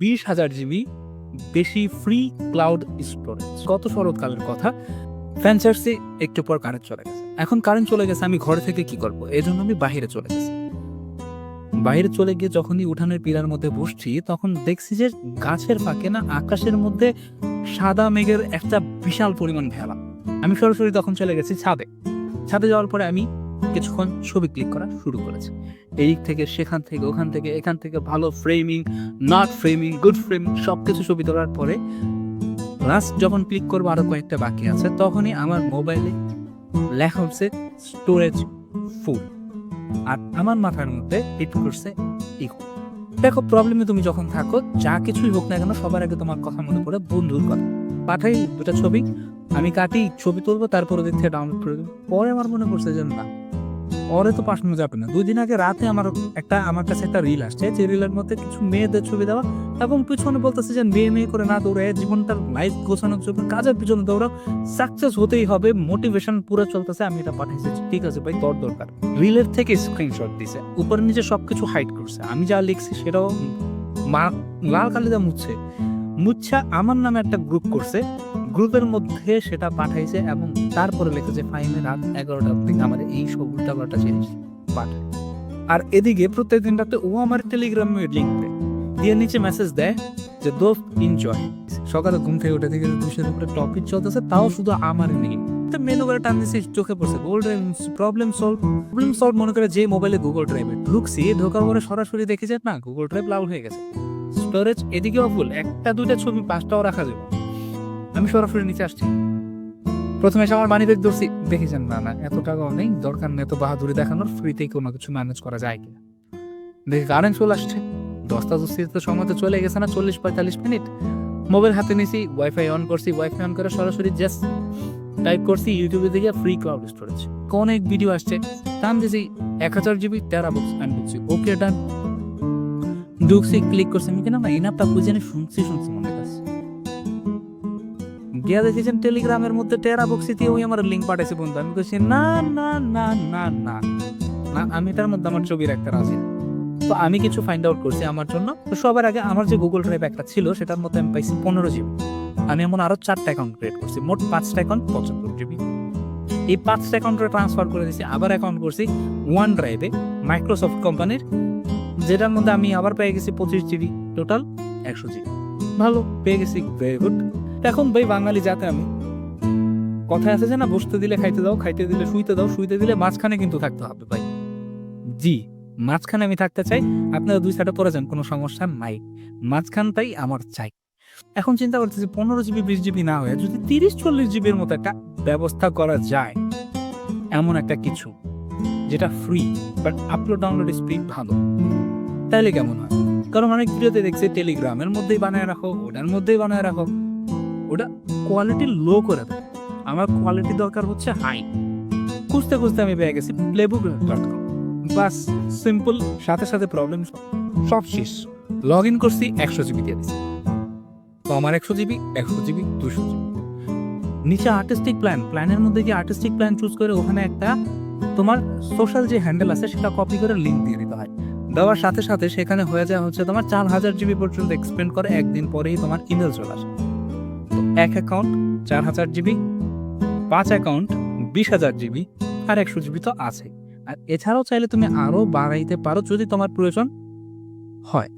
বিশ হাজার জিবি বেশি ফ্রি ক্লাউড স্টোরেজ গত শরৎকালের কথা। ফ্যানচার্সে একটু পর কারেন্ট চলে গেছে। এখন কারেন্ট চলে গেছে, আমি ঘরে থেকে কি করব? এই জন্য আমি বাইরে চলে গেছি। বাইরে চলে গিয়ে যখনই উঠানের পিলার মধ্যে বসছি, তখন দেখছি যে গাছের ফাঁকে না আকাশের মধ্যে সাদা মেঘের একটা বিশাল পরিমাণ ভেলা। আমি সরাসরি তখন চলে গেছি ছাদে। ছাদে যাওয়ার পরে আমি কিছুক্ষণ ছবি ক্লিক করা শুরু করেছে। এই দিক থেকে, সেখান থেকে, ওখান থেকে, এখান থেকে ভালো framing not framing good frame সব কিছু ছবি তোলার পরে লাস্ট যখন ক্লিক করব আরও কয়েকটা বাকি আছে, তখনই আমার মোবাইলে লেখা হচ্ছে স্টোরেজ ফুল আর আমার মাথার মধ্যে হিট করছে ইকো দেখো প্রবলেমে তুমি যখন থাকো, যা কিছুই হোক না কেন সবার আগে তোমার কথা মনে পড়ে বন্ধুর কথা। পাঠাই দুটা ছবি, আমি কাটি, ছবি তুলবো, তারপর ওদিক থেকে ডাউনলোড করে দেবো। পরে আমার মনে পড়ছে যে না পরে তো পাঠানো যাবে না। দুই দিন আগে রাতে আমার একটা, আমার কাছে একটা রিল আসছে। যে রিলের মধ্যে কিছু মেয়েদের ছবি দেওয়া এবং পিছনে বলতেছে যে, মেয়ে মেয়ে করে না দৌড়ে, জীবনটার লাইফ গোছানোর জন্য কাজের পিছনে দৌড়াও সাকসেস হতেই হবে মোটিভেশন পুরো চলতেছে, আমি এটা পাঠাইছি ঠিক আছে ভাই, তোর দরকার। রিলের থেকে স্ক্রিনশট দিছে। উপরে নিচে সবকিছু হাইড করছে। আমি যা লিখছি সেটাও মা লাল কালিদা মুছছে মুচ্ছা আমার নামে একটা গ্রুপ করছে। গ্রুপের মধ্যে সেটা পাঠাইছে এবং তারপরে লিখেছে ফাইমে রাত এগারোটার থেকে আমার এই সব উল্টাপাল্টা জিনিস পাঠায়। আর এদিকে প্রত্যেক দিন রাতে ও আমার টেলিগ্রামে লিঙ্ক দেয়। দিয়ে নিচে মেসেজ দেয় যে, দোস্ত এনজয় সকালে ঘুম থেকে উঠে থেকে দুশের উপরে টপিক চলতেছে, তাও শুধু আমার নেই। মেনু করে টান দিয়েছি চোখে পড়ছে Google Drive problem solve problem solve মনে করে যে মোবাইলে গুগল ড্রাইভে ঢুকছি, ঢোকার পরে সরাসরি দেখি যে, না গুগল ড্রাইভ লাল হয়ে গেছে। স্টোরেজ এদিকেও ফুল একটা দুইটা ছবি, পাঁচটাও রাখা যাবে। আমি সরাসরি নিচে আসছি। প্রথমে আমার মানি ব্যাগ ধরছি। দেখেছেন না না, এত টাকাও নেই, দরকার নেই, এত বাহাদুরি দেখানোর ফ্রিতেই কোনো কিছু ম্যানেজ করা যায় কিনা। দেখি কারেন্ট চলে আসছে। দশটা দশটিতে সময় তো চলে গেছে না, চল্লিশ পঁয়তাল্লিশ মিনিট। মোবাইল হাতে নিয়েছি ওয়াইফাই অন করছি ওয়াইফাই অন করে সরাসরি জাস্ট টাইপ করছি ইউটিউবে দেখে ফ্রি ক্লাউড স্টোরেজ অনেক ভিডিও আসছে। দাম দিয়েছি এক হাজার জিবি তেরা বক্স আমি বলছি ওকে ডান ঢুকছি ক্লিক করছি। আমি কিনা না ইনাপটা বুঝে নি শুনছি শুনছি মনে কাছে গিয়া দেখেছেন টেলিগ্রামের মধ্যে টেরা বক্সিতে ওই আমার লিঙ্ক পাঠাইছে বন্ধু। আমি বলছি না না না না না না, আমি তার মধ্যে আমার ছবি রাখতে রাজি তো আমি কিছু ফাইন্ড আউট করছি আমার জন্য। তো সবার আগে আমার যে গুগল ড্রাইভ একটা ছিল, সেটার মধ্যে আমি পাইছি পনেরো জিবি আমি এমন আরও চারটা অ্যাকাউন্ট ক্রিয়েট করছি, মোট পাঁচটা অ্যাকাউন্ট পঁচাত্তর জিবি এই পাঁচটা অ্যাকাউন্টে ট্রান্সফার করে দিয়েছি, আবার অ্যাকাউন্ট করছি ওয়ান ড্রাইভে মাইক্রোসফট কোম্পানির যেটার মধ্যে আমি আবার পেয়ে গেছি পঁচিশ জিবি টোটাল একশো জিবি। ভালো, পেয়ে গেছি ভেরি গুড এখন ভাই বাঙালি যাতে আমি। কথায় আছে যে না, বসতে দিলে খাইতে দাও, খাইতে দিলে শুইতে দাও, শুইতে দিলে মাঝখানে কিন্তু থাকতে হবে ভাই। জি, মাঝখানে আমি থাকতে চাই, আপনারা দুই সাইডে পড়ে যান, কোনো সমস্যা নাই। মাঝখানটাই আমার চাই। এখন চিন্তা করতেছি, পনেরো জিবি, বিশ জিবি না হয়ে যদি তিরিশ, চল্লিশ জিবির মতো একটা ব্যবস্থা করা যায়, এমন একটা কিছু, যেটা free but upload download speed ভালো। তাহলে কেমন হয়? কারণ অনেক ভিডিওতে দেখছি টেলিগ্রামের মধ্যেই বানায় রাখো, ওটার মধ্যেই বানায় রাখো। ওটা কোয়ালিটি লো করে দেয়। আমার কোয়ালিটি দরকার হচ্ছে হাই খুঁজতে খুঁজতে আমি পেয়ে গেছি প্লেবুক ডট কম বাস সিম্পল সাথে সাথে প্রবলেম সব শেষ। লগ ইন করছি একশো জিবি দিয়ে দিচ্ছি তো আমার একশো জিবি একশো জিবি দুশো জিবি নিচে আর্টিস্টিক প্ল্যান প্ল্যানের মধ্যে গিয়ে আর্টিস্টিক প্ল্যান চুজ করে ওখানে একটা তোমার সোশ্যাল যে হ্যান্ডেল আছে সেটা কপি করে লিঙ্ক দিয়ে দিতে হয়। দেওয়ার সাথে সাথে সেখানে হয়ে যায় হচ্ছে তোমার চার হাজার জিবি পর্যন্ত এক্সপেন্ড করে একদিন পরেই তোমার ইমেল চলে আসে। এক অ্যাকাউন্ট চার হাজার জিবি পাঁচ অ্যাকাউন্ট বিশ হাজার জিবি আর একশো জিবি তো আছে। আর এছাড়াও চাইলে তুমি আরও বাড়াইতে পারো যদি তোমার প্রয়োজন হয়।